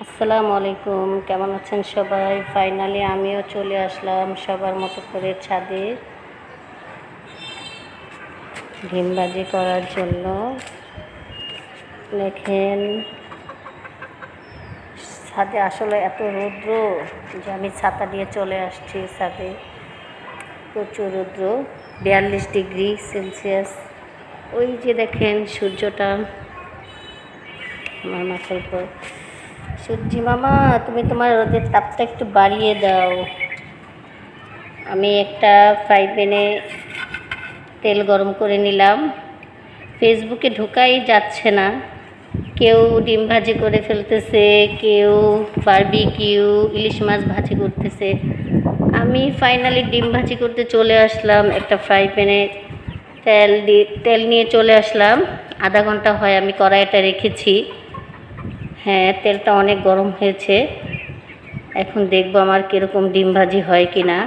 আসসালামু আলাইকুম, কেমন আছেন সবাই? ফাইনালি আমিও চলে আসলাম সবার মতো করে ছাদে। ডিমবাজি করার জন্য। দেখেন, ছাদে আসলে এত রৌদ্র যে আমি ছাতা দিয়ে চলে আসছি ছাদে। প্রচুর রৌদ্র, বিয়াল্লিশ ডিগ্রি সেলসিয়াস। ওই যে দেখেন সূর্যটা, আমার মাথার উপর। সূর্যি মামা, তুমি তোমার রোদের তাপটা একটু বাড়িয়ে দাও। আমি একটা ফ্রাই প্যানে তেল গরম করে নিলাম। ফেসবুকে ঢোকাই যাচ্ছে না। কেউ ডিম ভাজি করে ফেলতেছে, কেউ বারবিকিউ, ইলিশ মাছ ভাজি করতেছে। আমি ফাইনালি ডিম ভাজি করতে চলে আসলাম, একটা ফ্রাই প্যানে তেল দিয়ে তেল নিয়ে চলে আসলাম। আধা ঘণ্টা হয় আমি কড়াইটা রেখেছি। হ্যাঁ তেলটা অনেক গরম হয়েছে। এখন দেখব আমার কীরকম ডিম ভাজি হয় কি না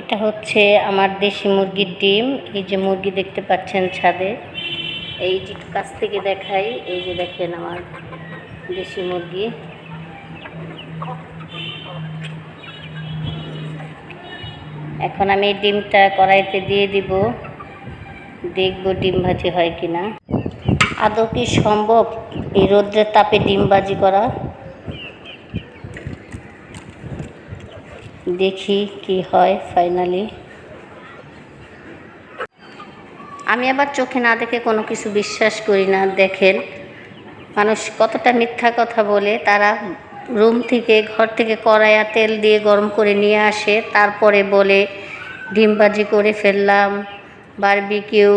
এটা হচ্ছে আমার দেশি মুরগির ডিম। এই যে মুরগি দেখতে পাচ্ছেন ছাদে। এই যে কাছ থেকে দেখাই, এই যে দেখেন আমার দেশি মুরগি। এখন আমি ডিমটা কড়াইতে দিয়ে দিব, দেখব ডিম ভাজি হয় কি না আদৌ কি সম্ভব এই রোদ্রের তাপে ডিম ভাজি করা? দেখি কি হয় ফাইনালি আমি আবার চোখে না দেখে কোনো কিছু বিশ্বাস করি না, দেখেন। মানুষ কতটা মিথ্যা কথা বলে, তারা রুম থেকে, ঘর থেকে কড়াইয়া তেল দিয়ে গরম করে নিয়ে আসে, তারপরে বলে, ডিম ভাজি করে ফেললাম, বারবিকিউ,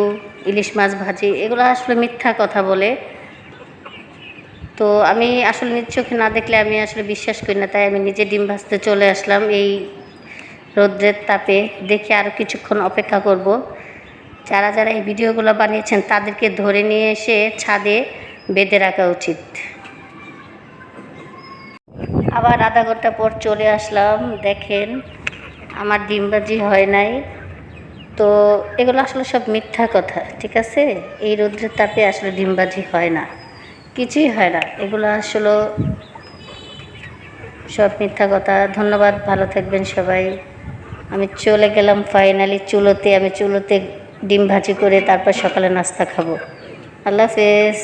ইলিশ মাছ ভাজি। এগুলো আসলে মিথ্যা কথা বলে। তো আমি আসলে নিজ চোখে না দেখলে আমি আসলে বিশ্বাস করি না, তাই আমি নিজে ডিম ভাজতে চলে আসলাম এই রৌদ্রের তাপে। দেখে আরও কিছুক্ষণ অপেক্ষা করব। যারা যারা এই ভিডিওগুলো বানিয়েছেন তাদেরকে ধরে নিয়ে এসে ছাদে বেঁধে রাখা উচিত। আবার আধা ঘণ্টা পর চলে আসলাম, দেখেন আমার ডিমবাজি হয় নাই। তো এগুলো আসলে সব মিথ্যা কথা, ঠিক আছে? এই রৌদ্রের তাপে আসলে ডিমবাজি হয় না, কিছুই হয় না। এগুলো আসলে সব মিথ্যা কথা। ধন্যবাদ, ভালো থাকবেন সবাই। আমি চলে গেলাম ফাইনালি চুলোতে, আমি চুলোতে ডিম ভাজি করে তারপর সকালে নাস্তা খাব। আল্লাহ হাফেজ।